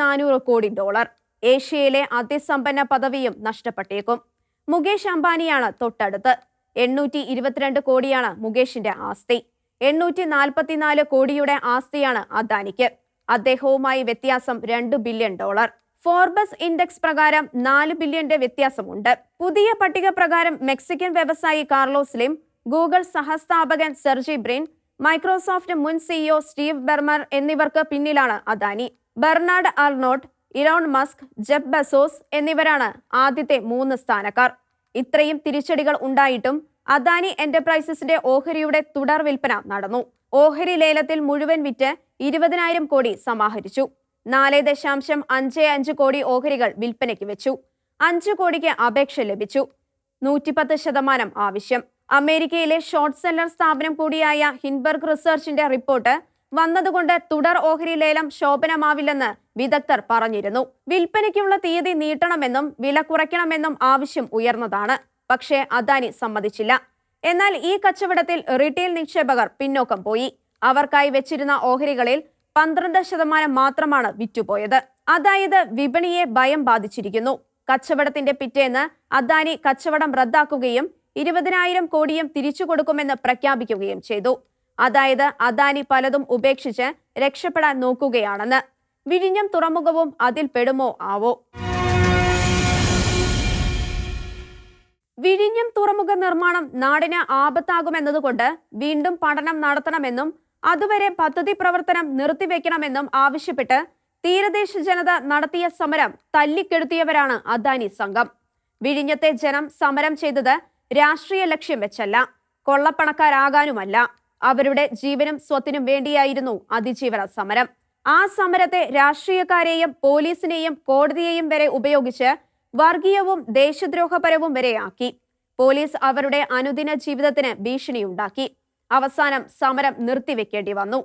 കോടി ഡോളർ. ഏഷ്യയിലെ അതിസമ്പന്ന പദവിയും നഷ്ടപ്പെട്ടേക്കും. മുകേഷ് അംബാനിയാണ് തൊട്ടടുത്ത്. എണ്ണൂറ്റി ഇരുപത്തിരണ്ട് കോടിയാണ് മുകേഷിന്റെ ആസ്തി. എണ്ണൂറ്റി നാൽപ്പത്തിനാല് കോടിയുടെ ആസ്തിയാണ് അദാനിക്ക്. അദ്ദേഹവുമായി വ്യത്യാസം രണ്ട് ബില്യൺ ഡോളർ. ഫോർബസ് ഇൻഡെക്സ് പ്രകാരം നാല് ബില്യന്റെ വ്യത്യാസമുണ്ട്. പുതിയ പട്ടിക പ്രകാരം മെക്സിക്കൻ വ്യവസായി കാർലോസ് ലിം ഗൂഗിൾ സഹസ്ഥാപകൻ സെർജി ബ്രിൻ മൈക്രോസോഫ്റ്റ് മുൻ സിഇഒ സ്റ്റീവ് ബെർമർ എന്നിവർക്ക് പിന്നിലാണ് Adani. Bernard Arnault Elon Musk Jeff Bezos എന്നിവരാണ് ആദ്യത്തെ മൂന്ന് സ്ഥാനക്കാർ. ഇത്രയും തിരിച്ചടികൾ ഉണ്ടായിട്ടും അദാനി എന്റർപ്രൈസസിന്റെ ഓഹരിയുടെ തുടർ വിൽപ്പന നടന്നു. ഓഹരി ലേലത്തിൽ മുഴുവൻ വിറ്റ് ഇരുപതിനായിരം കോടി സമാഹരിച്ചു. നാല് ദശാംശം അഞ്ച് അഞ്ച് കോടി ഓഹരികൾ വിൽപ്പനയ്ക്ക് വെച്ചു. അഞ്ച് കോടിക്ക് അപേക്ഷ ലഭിച്ചു. നൂറ്റിപ്പത്ത് ശതമാനം ആവശ്യം. അമേരിക്കയിലെ ഷോർട്ട് സെല്ലർ സ്ഥാപനം കൂടിയായ ഹിൻബർഗ് റിസർച്ചിന്റെ റിപ്പോർട്ട് വന്നതുകൊണ്ട് തുടർ ഓഹരി ലേലം ശോഭനമാവില്ലെന്ന് വിദഗ്ധർ പറഞ്ഞിരുന്നു. വിൽപ്പനയ്ക്കുള്ള തീയതി നീട്ടണമെന്നും വില കുറയ്ക്കണമെന്നും ആവശ്യം ഉയർന്നതാണ്. പക്ഷേ അദാനി സമ്മതിച്ചില്ല. എന്നാൽ ഈ കച്ചവടത്തിൽ റീറ്റെയിൽ നിക്ഷേപകർ പിന്നോക്കം പോയി. അവർക്കായി വെച്ചിരുന്ന ഓഹരികളിൽ പന്ത്രണ്ട് ശതമാനം മാത്രമാണ് വിറ്റുപോയത്. അതായത് വിപണിയെ ഭയം ബാധിച്ചിരിക്കുന്നു. കച്ചവടത്തിന്റെ പിറ്റേന്ന് അദാനി കച്ചവടം റദ്ദാക്കുകയും ഇരുപതിനായിരം കോടിയും തിരിച്ചു കൊടുക്കുമെന്ന് പ്രഖ്യാപിക്കുകയും ചെയ്തു. അതായത് അദാനി പലതും ഉപേക്ഷിച്ച് രക്ഷപ്പെടാൻ നോക്കുകയാണെന്ന്. വിഴിഞ്ഞം തുറമുഖവും അതിൽ പെടുമോ? ആവോ? വിഴിഞ്ഞം തുറമുഖ നിർമ്മാണം നാടിന് ആപത്താകുമെന്നതുകൊണ്ട് വീണ്ടും പഠനം നടത്തണമെന്നും അതുവരെ പദ്ധതി പ്രവർത്തനം നിർത്തിവെക്കണമെന്നും ആവശ്യപ്പെട്ട് തീരദേശ ജനത നടത്തിയ സമരം തല്ലിക്കെടുത്തിയവരാണ് അദാനി സംഘം. വിഴിഞ്ഞത്തെ ജനം സമരം ചെയ്തത് രാഷ്ട്രീയ ലക്ഷ്യം വെച്ചല്ല കൊള്ളപ്പണക്കാരാകാനുമല്ല. അവരുടെ ജീവനും സ്വത്തിനും വേണ്ടിയായിരുന്നു അതിജീവന സമരം. ആ സമരത്തെ രാഷ്ട്രീയക്കാരെയും പോലീസിനെയും കോടതിയെയും വരെ ഉപയോഗിച്ച് വർഗീയവും ദേശദ്രോഹപരവും വരെ ആക്കി. പോലീസ് അവരുടെ അനുദിന ജീവിതത്തിന് ഭീഷണിയുണ്ടാക്കി. അവസാനം സമരം നിർത്തിവെക്കേണ്ടി വന്നു.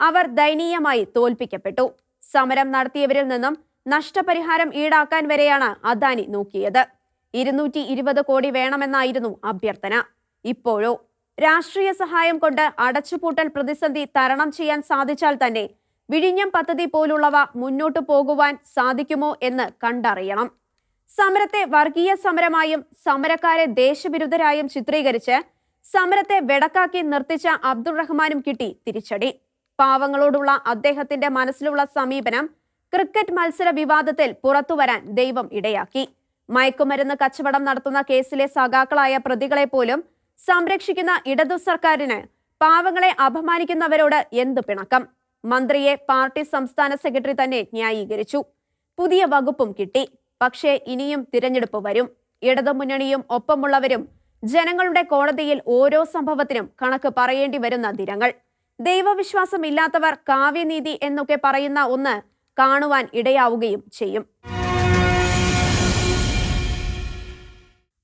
അവർ ദയനീയമായി തോൽപ്പിക്കപ്പെട്ടു. സമരം നടത്തിയവരിൽ നിന്നും നഷ്ടപരിഹാരം ഈടാക്കാൻ വരെയാണ് അദാനി നോക്കിയത്. ഇരുന്നൂറ്റി ഇരുപത് കോടി വേണമെന്നായിരുന്നു അഭ്യർത്ഥന. ഇപ്പോഴോ രാഷ്ട്രീയ സഹായം കൊണ്ട് അടച്ചുപൂട്ടൽ പ്രതിസന്ധി തരണം ചെയ്യാൻ സാധിച്ചാൽ തന്നെ വിഴിഞ്ഞം പദ്ധതി പോലുള്ളവ മുന്നോട്ടു പോകുവാൻ സാധിക്കുമോ എന്ന് കണ്ടറിയണം. സമരത്തെ വർഗീയ സമരമായും സമരക്കാരെ ദേശവിരുദ്ധരായും ചിത്രീകരിച്ച് സമരത്തെ വെടക്കാക്കി നിർത്തിച്ച അബ്ദുൾ റഹ്മാനും കിട്ടി തിരിച്ചടി. പാവങ്ങളോടുള്ള അദ്ദേഹത്തിന്റെ മനസ്സിലുള്ള സമീപനം ക്രിക്കറ്റ് മത്സര വിവാദത്തിൽ പുറത്തുവരാൻ ദൈവം ഇടയാക്കി. മയക്കുമരുന്ന് കച്ചവടം നടത്തുന്ന കേസിലെ സഖാക്കളായ പ്രതികളെ പോലും സംരക്ഷിക്കുന്ന ഇടതു സർക്കാരിന് പാവങ്ങളെ അപമാനിക്കുന്നവരോട് എന്ത് പിണക്കം? മന്ത്രിയെ പാർട്ടി സംസ്ഥാന സെക്രട്ടറി തന്നെ ന്യായീകരിച്ചു. പുതിയ വകുപ്പും കിട്ടി. പക്ഷേ ഇനിയും തിരഞ്ഞെടുപ്പ് വരും. ഇടതുമുന്നണിയും ഒപ്പമുള്ളവരും ജനങ്ങളുടെ കോടതിയിൽ ഓരോ സംഭവത്തിനും കണക്ക് പറയേണ്ടി വരുന്ന ദിനങ്ങൾ. ദൈവവിശ്വാസമില്ലാത്തവർ കാവ്യനീതി എന്നൊക്കെ പറയുന്ന ഒന്ന് കാണുവാൻ ഇടയാവുകയും ചെയ്യും.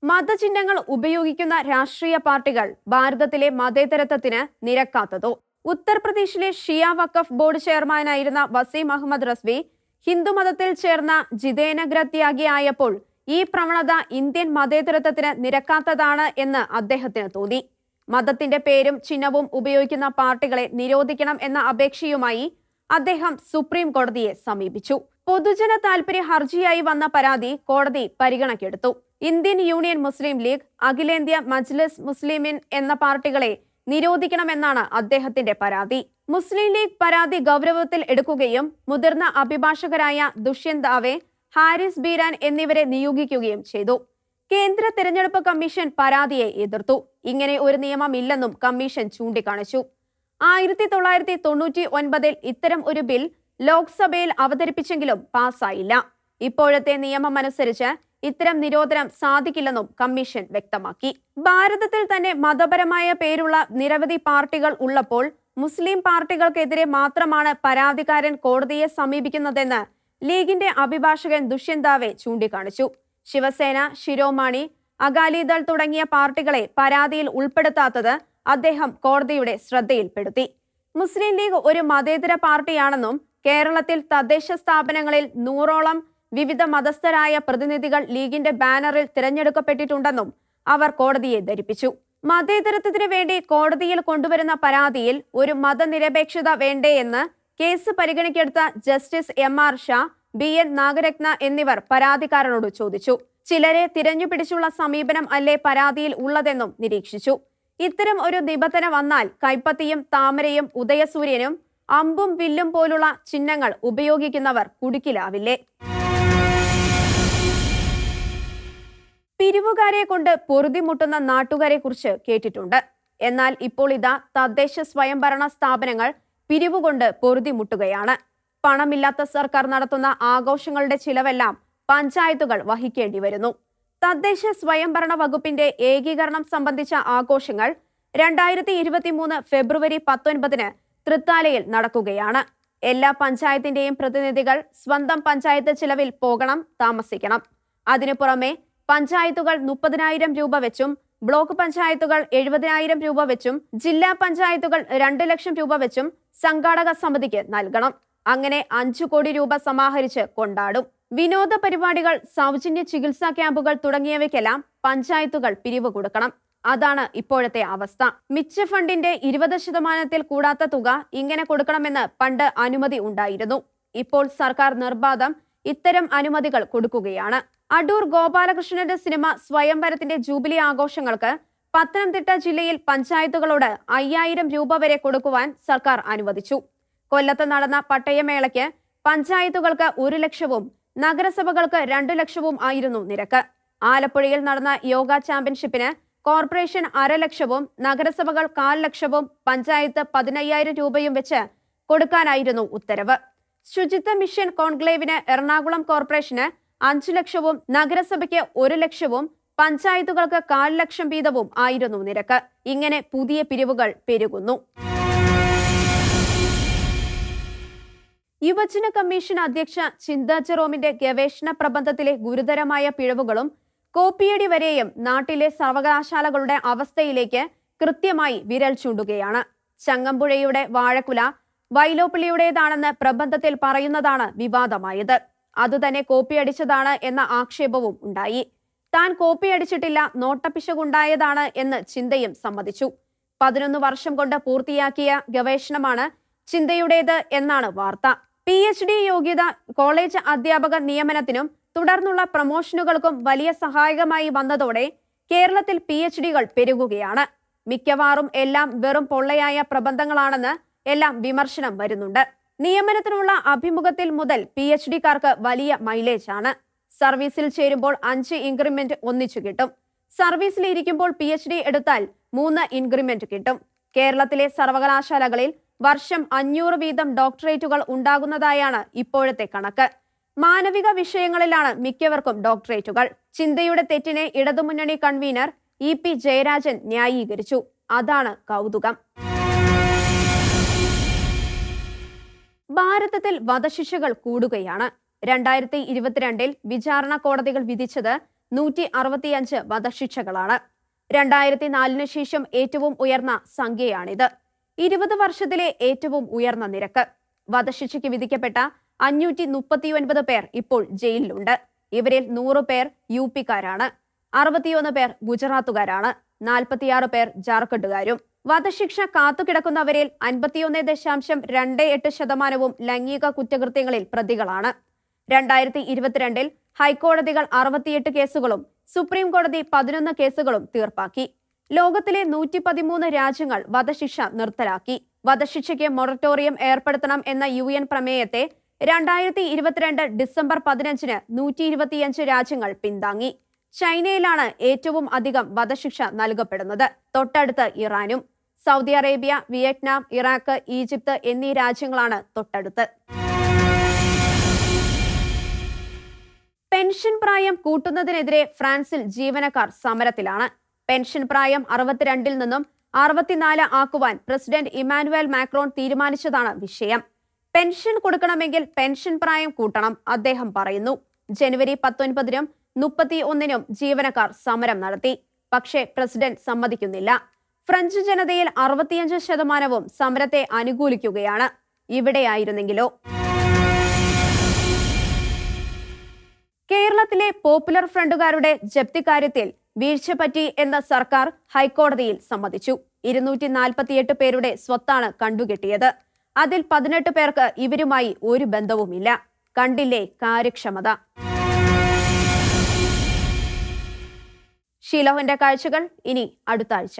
മതചിഹ്നങ്ങൾ ഉപയോഗിക്കുന്ന രാഷ്ട്രീയ പാർട്ടികൾ ഭാരതത്തിലെ മതേതരത്വത്തിന് നിരക്കാത്തതോ? ഉത്തർപ്രദേശിലെ ഷിയ വഖഫ് ബോർഡ് ചെയർമാനായിരുന്ന വസീം അഹമ്മദ് റസ്വി ഹിന്ദുമതത്തിൽ ചേർന്ന ജിതേനഗ്ര ത്യാഗിയായപ്പോൾ ഈ പ്രവണത ഇന്ത്യൻ മതേതരത്വത്തിന് നിരക്കാത്തതാണ് എന്ന് അദ്ദേഹത്തിന് തോന്നി. മതത്തിന്റെ പേരും ചിഹ്നവും ഉപയോഗിക്കുന്ന പാർട്ടികളെ നിരോധിക്കണം എന്ന അപേക്ഷയുമായി അദ്ദേഹം സുപ്രീം കോടതിയെ സമീപിച്ചു. പൊതുജന താൽപര്യ ഹർജിയായി വന്ന പരാതി കോടതി പരിഗണക്കെടുത്തു ഇന്ത്യൻ യൂണിയൻ മുസ്ലിം ലീഗ് അഖിലേന്ത്യാ മജ്ലിസ് മുസ്ലിമിൻ എന്ന പാർട്ടികളെ നിരോധിക്കണമെന്നാണ് അദ്ദേഹത്തിന്റെ പരാതി. മുസ്ലിം ലീഗ് പരാതി ഗൗരവത്തിൽ എടുക്കുകയും മുതിർന്ന അഭിഭാഷകരായ ദുഷ്യന്ത് ദാവെ ഹാരിസ് ബീരാൻ എന്നിവരെ നിയോഗിക്കുകയും ചെയ്തു. കേന്ദ്ര തിരഞ്ഞെടുപ്പ് കമ്മീഷൻ പരാതിയെ എതിർത്തു. ഇങ്ങനെ ഒരു നിയമം ഇല്ലെന്നും കമ്മീഷൻ ചൂണ്ടിക്കാണിച്ചു. ആയിരത്തി തൊള്ളായിരത്തി തൊണ്ണൂറ്റി ഒൻപതിൽ ഇത്തരം ഒരു ബിൽ ലോക്സഭയിൽ അവതരിപ്പിച്ചെങ്കിലും പാസ്സായില്ല. ഇപ്പോഴത്തെ നിയമം അനുസരിച്ച് ഇത്തരം നിരോധനം സാധിക്കില്ലെന്നും കമ്മീഷൻ വ്യക്തമാക്കി. ഭാരതത്തിൽ തന്നെ മതപരമായ പേരുള്ള നിരവധി പാർട്ടികൾ ഉള്ളപ്പോൾ മുസ്ലിം പാർട്ടികൾക്കെതിരെ മാത്രമാണ് പരാതിക്കാരൻ കോടതിയെ സമീപിക്കുന്നതെന്ന് ലീഗിന്റെ അഭിഭാഷകൻ ദുഷ്യന്താവെ ചൂണ്ടിക്കാണിച്ചു. ശിവസേന ശിരോമാണി അകാലിദൾ തുടങ്ങിയ പാർട്ടികളെ പരാതിയിൽ ഉൾപ്പെടുത്താത്തത് അദ്ദേഹം കോടതിയുടെ ശ്രദ്ധയിൽപ്പെടുത്തി. മുസ്ലിം ലീഗ് ഒരു മതേതര പാർട്ടിയാണെന്നും കേരളത്തിൽ തദ്ദേശ സ്ഥാപനങ്ങളിൽ നൂറോളം വിവിധ മതസ്ഥരായ പ്രതിനിധികൾ ലീഗിന്റെ ബാനറിൽ തിരഞ്ഞെടുക്കപ്പെട്ടിട്ടുണ്ടെന്നും അവർ കോടതിയെ ധരിപ്പിച്ചു. മതേതരത്വത്തിനു വേണ്ടി കോടതിയിൽ കൊണ്ടുവരുന്ന പരാതിയിൽ ഒരു മതനിരപേക്ഷത വേണ്ടേയെന്ന് case പരിഗണിക്കെടുത്ത justice M R Shah B N Nagarathna എന്നിവർ പരാതിക്കാരനോട് ചോദിച്ചു. ചിലരെ തിരഞ്ഞുപിടിച്ചുള്ള സമീപനം അല്ലേ പരാതിയിൽ ഉള്ളതെന്നും നിരീക്ഷിച്ചു. ഇത്തരം ഒരു നിബന്ധന വന്നാൽ കൈപ്പത്തിയും താമരയും ഉദയസൂര്യനും അമ്പും വില്ലും പോലുള്ള ചിഹ്നങ്ങൾ ഉപയോഗിക്കുന്നവർ കുടുക്കിലാവില്ലേ? പിരിവുകാരെ കൊണ്ട് പൊറുതിമുട്ടുന്ന നാട്ടുകാരെ കുറിച്ച് കേട്ടിട്ടുണ്ട്. എന്നാൽ ഇപ്പോൾ ഇതാ തദ്ദേശ സ്വയംഭരണ സ്ഥാപനങ്ങൾ പിരിവുകൊണ്ട് പൊറുതിമുട്ടുകയാണ്. പണമില്ലാത്ത സർക്കാർ നടത്തുന്ന ആഘോഷങ്ങളുടെ ചിലവെല്ലാം പഞ്ചായത്തുകൾ വഹിക്കേണ്ടി വരുന്നു. തദ്ദേശ സ്വയംഭരണ വകുപ്പിന്റെ ഏകീകരണം സംബന്ധിച്ച ആഘോഷങ്ങൾ രണ്ടായിരത്തി ഇരുപത്തി മൂന്ന് ഫെബ്രുവരി പത്തൊൻപതിന് തൃത്താലയിൽ നടക്കുകയാണ്. എല്ലാ പഞ്ചായത്തിന്റെയും പ്രതിനിധികൾ സ്വന്തം പഞ്ചായത്ത് ചിലവിൽ പോകണം താമസിക്കണം. അതിനു പുറമെ പഞ്ചായത്തുകൾ മുപ്പതിനായിരം രൂപ വെച്ചും ബ്ലോക്ക് പഞ്ചായത്തുകൾ എഴുപതിനായിരം രൂപ വെച്ചും ജില്ലാ പഞ്ചായത്തുകൾ രണ്ട് ലക്ഷം രൂപ വെച്ചും സംഘാടക സമിതിക്ക് നൽകണം. അങ്ങനെ അഞ്ചു കോടി രൂപ സമാഹരിച്ച് കൊണ്ടാടും. വിനോദ പരിപാടികൾ സൗജന്യ ചികിത്സാ ക്യാമ്പുകൾ തുടങ്ങിയവയ്ക്കെല്ലാം പഞ്ചായത്തുകൾ പിരിവ് കൊടുക്കണം. അതാണ് ഇപ്പോഴത്തെ അവസ്ഥ. മിച്ച ഫണ്ടിന്റെ ഇരുപത് ശതമാനത്തിൽ കൂടാത്ത തുക ഇങ്ങനെ കൊടുക്കണമെന്ന് പണ്ട് അനുമതി ഉണ്ടായിരുന്നു. ഇപ്പോൾ സർക്കാർ നിർബാധം ഇത്തരം അനുമതികൾ കൊടുക്കുകയാണ്. അടൂർ ഗോപാലകൃഷ്ണന്റെ സിനിമ സ്വയംവരത്തിന്റെ ജൂബിലി ആഘോഷങ്ങൾക്ക് പത്തനംതിട്ട ജില്ലയിൽ പഞ്ചായത്തുകളോട് അയ്യായിരം രൂപ വരെ കൊടുക്കുവാൻ സർക്കാർ അനുവദിച്ചു. കൊല്ലത്ത് നടന്ന പട്ടയമേളയ്ക്ക് പഞ്ചായത്തുകൾക്ക് ഒരു ലക്ഷവും നഗരസഭകൾക്ക് രണ്ടു ലക്ഷവും ആയിരുന്നു നിരക്ക്. ആലപ്പുഴയിൽ നടന്ന യോഗ ചാമ്പ്യൻഷിപ്പിന് കോർപ്പറേഷൻ അരലക്ഷവും നഗരസഭകൾ കാൽ ലക്ഷവും പഞ്ചായത്ത് പതിനയ്യായിരം രൂപയും വെച്ച് കൊടുക്കാനായിരുന്നു ഉത്തരവ്. ശുചിത്വ മിഷൻ കോൺക്ലേവിന് എറണാകുളം കോർപ്പറേഷന് അഞ്ചു ലക്ഷവും നഗരസഭയ്ക്ക് ഒരു ലക്ഷവും പഞ്ചായത്തുകൾക്ക് കാൽ ലക്ഷം വീതവും ആയിരുന്നു നിരക്ക്. ഇങ്ങനെ പുതിയ പിരിവുകൾ പെരുകുന്നു. യുവജന കമ്മീഷൻ അധ്യക്ഷ ചിന്ത ജെറോമിന്റെ ഗവേഷണ പ്രബന്ധത്തിലെ ഗുരുതരമായ പിഴവുകളും കോപ്പിയടി വരെയും നാട്ടിലെ സർവകലാശാലകളുടെ അവസ്ഥയിലേക്ക് കൃത്യമായി വിരൽ ചൂണ്ടുകയാണ്. ചങ്ങമ്പുഴയുടെ വാഴക്കുല വൈലോപ്പിള്ളിയുടേതാണെന്ന് പ്രബന്ധത്തിൽ പറയുന്നതാണ് വിവാദമായത്. അതുതന്നെ കോപ്പിയടിച്ചതാണ് എന്ന ആക്ഷേപവും ഉണ്ടായി. താൻ കോപ്പിയടിച്ചിട്ടില്ല നോട്ടപ്പിശകുണ്ടായതാണ് എന്ന് ചിന്തയും സമ്മതിച്ചു. പതിനൊന്ന് വർഷം കൊണ്ട് പൂർത്തിയാക്കിയ ഗവേഷണമാണ് ചിന്തയുടേത് എന്നാണ് വാർത്ത. പി എച്ച് ഡി യോഗ്യത കോളേജ് അധ്യാപക നിയമനത്തിനും തുടർന്നുള്ള പ്രമോഷനുകൾക്കും വലിയ സഹായകമായി വന്നതോടെ കേരളത്തിൽ പി എച്ച് ഡികൾ പെരുകുകയാണ്. മിക്കവാറും എല്ലാം വെറും പൊള്ളയായ പ്രബന്ധങ്ങളാണെന്ന് എല്ലാം വിമർശനം വരുന്നുണ്ട്. നിയമനത്തിനുള്ള അഭിമുഖത്തിൽ മുതൽ പി എച്ച് ഡിക്കാർക്ക് വലിയ മൈലേജ് ആണ്. സർവീസിൽ ചേരുമ്പോൾ അഞ്ച് ഇൻക്രിമെന്റ് ഒന്നിച്ചു കിട്ടും. സർവീസിൽ ഇരിക്കുമ്പോൾ പി എച്ച് ഡി എടുത്താൽ മൂന്ന് ഇൻക്രിമെന്റ് കിട്ടും. കേരളത്തിലെ സർവകലാശാലകളിൽ വർഷം അഞ്ഞൂറ് വീതം ഡോക്ടറേറ്റുകൾ ഉണ്ടാകുന്നതായാണ് ഇപ്പോഴത്തെ കണക്ക്. മാനവിക വിഷയങ്ങളിലാണ് മിക്കവർക്കും ഡോക്ടറേറ്റുകൾ. ചിന്തയുടെ തെറ്റിനെ ഇടതുമുന്നണി കൺവീനർ ഇ പി ജയരാജൻ ന്യായീകരിച്ചു. അതാണ് കൗതുകം. ഭാരതത്തിൽ വധശിക്ഷകൾ കൂടുകയാണ്. രണ്ടായിരത്തി ഇരുപത്തിരണ്ടിൽ വിചാരണ കോടതികൾ വിധിച്ചത് നൂറ്റി അറുപത്തിയഞ്ച് വധശിക്ഷകളാണ്. രണ്ടായിരത്തി നാലിന് ശേഷം ഏറ്റവും ഉയർന്ന സംഖ്യയാണിത്. ഇരുപത് വർഷത്തിലെ ഏറ്റവും ഉയർന്ന നിരക്ക്. വധശിക്ഷയ്ക്ക് വിധിക്കപ്പെട്ട അഞ്ഞൂറ്റി മുപ്പത്തിയൊൻപത് പേർ ഇപ്പോൾ ജയിലിലുണ്ട്. ഇവരിൽ നൂറ് പേർ യു പിക്കാരാണ്. അറുപത്തിയൊന്ന് പേർ ഗുജറാത്തുകാരാണ്. നാൽപ്പത്തിയാറ് പേർ ജാർഖണ്ഡുകാരും. വധശിക്ഷ കാത്തുകിടക്കുന്നവരിൽ അൻപത്തിയൊന്ന് ദശാംശം രണ്ട് എട്ട് ശതമാനവും ലൈംഗിക കുറ്റകൃത്യങ്ങളിൽ പ്രതികളാണ്. രണ്ടായിരത്തി ഇരുപത്തിരണ്ടിൽ ഹൈക്കോടതികൾ അറുപത്തിയെട്ട് കേസുകളും സുപ്രീം കോടതി പതിനൊന്ന് കേസുകളും തീർപ്പാക്കി. ലോകത്തിലെ നൂറ്റി പതിമൂന്ന് രാജ്യങ്ങൾ വധശിക്ഷ നിർത്തലാക്കി. വധശിക്ഷയ്ക്ക് മൊറട്ടോറിയം ഏർപ്പെടുത്തണം എന്ന യു എൻ പ്രമേയത്തെ രണ്ടായിരത്തി ഇരുപത്തിരണ്ട് ഡിസംബർ പതിനഞ്ചിന് നൂറ്റി ഇരുപത്തിയഞ്ച് രാജ്യങ്ങൾ പിന്താങ്ങി. ചൈനയിലാണ് ഏറ്റവും അധികം വധശിക്ഷ നൽകപ്പെടുന്നത്. തൊട്ടടുത്ത് ഇറാനും Saudi Arabia Vietnam Iraq Egypt എന്നീ രാജ്യങ്ങളാണ് തൊട്ടടുത്ത്. പെൻഷൻ പ്രായം കൂട്ടുന്നതിനെതിരെ ഫ്രാൻസിൽ ജീവനക്കാർ സമരത്തിലാണ്. പെൻഷൻ പ്രായം അറുപത്തിരണ്ടിൽ നിന്നും അറുപത്തിനാല് ആക്കുവാൻ പ്രസിഡന്റ് ഇമാനുവൽ മാക്രോൺ തീരുമാനിച്ചതാണ് വിഷയം. പെൻഷൻ കൊടുക്കണമെങ്കിൽ പെൻഷൻ പ്രായം കൂട്ടണം അദ്ദേഹം പറയുന്നു. ജനുവരി പത്തൊൻപതിനും മുപ്പത്തി ഒന്നിനും ജീവനക്കാർ സമരം നടത്തി. പക്ഷേ പ്രസിഡന്റ് സമ്മതിക്കുന്നില്ല. ഫ്രഞ്ച് ജനതയിൽ അറുപത്തിയഞ്ച് ശതമാനവും സമരത്തെ അനുകൂലിക്കുകയാണ്. ഇവിടെയായിരുന്നെങ്കിലോ? കേരളത്തിലെ പോപ്പുലർ ഫ്രണ്ടുകാരുടെ ജപ്തി കാര്യത്തിൽ വീഴ്ച പറ്റി എന്ന സർക്കാർ ഹൈക്കോടതിയിൽ സമ്മതിച്ചു. ഇരുന്നൂറ്റി നാൽപ്പത്തിയെട്ട് പേരുടെ സ്വത്താണ് കണ്ടുകെട്ടിയത്. അതിൽ പതിനെട്ട് പേർക്ക് ഇവരുമായി ഒരു ബന്ധവുമില്ല. കണ്ടില്ലേ കാര്യക്ഷമത? ഷീലോഹന്റെ കാഴ്ചകൾ ഇനി അടുത്ത ആഴ്ച.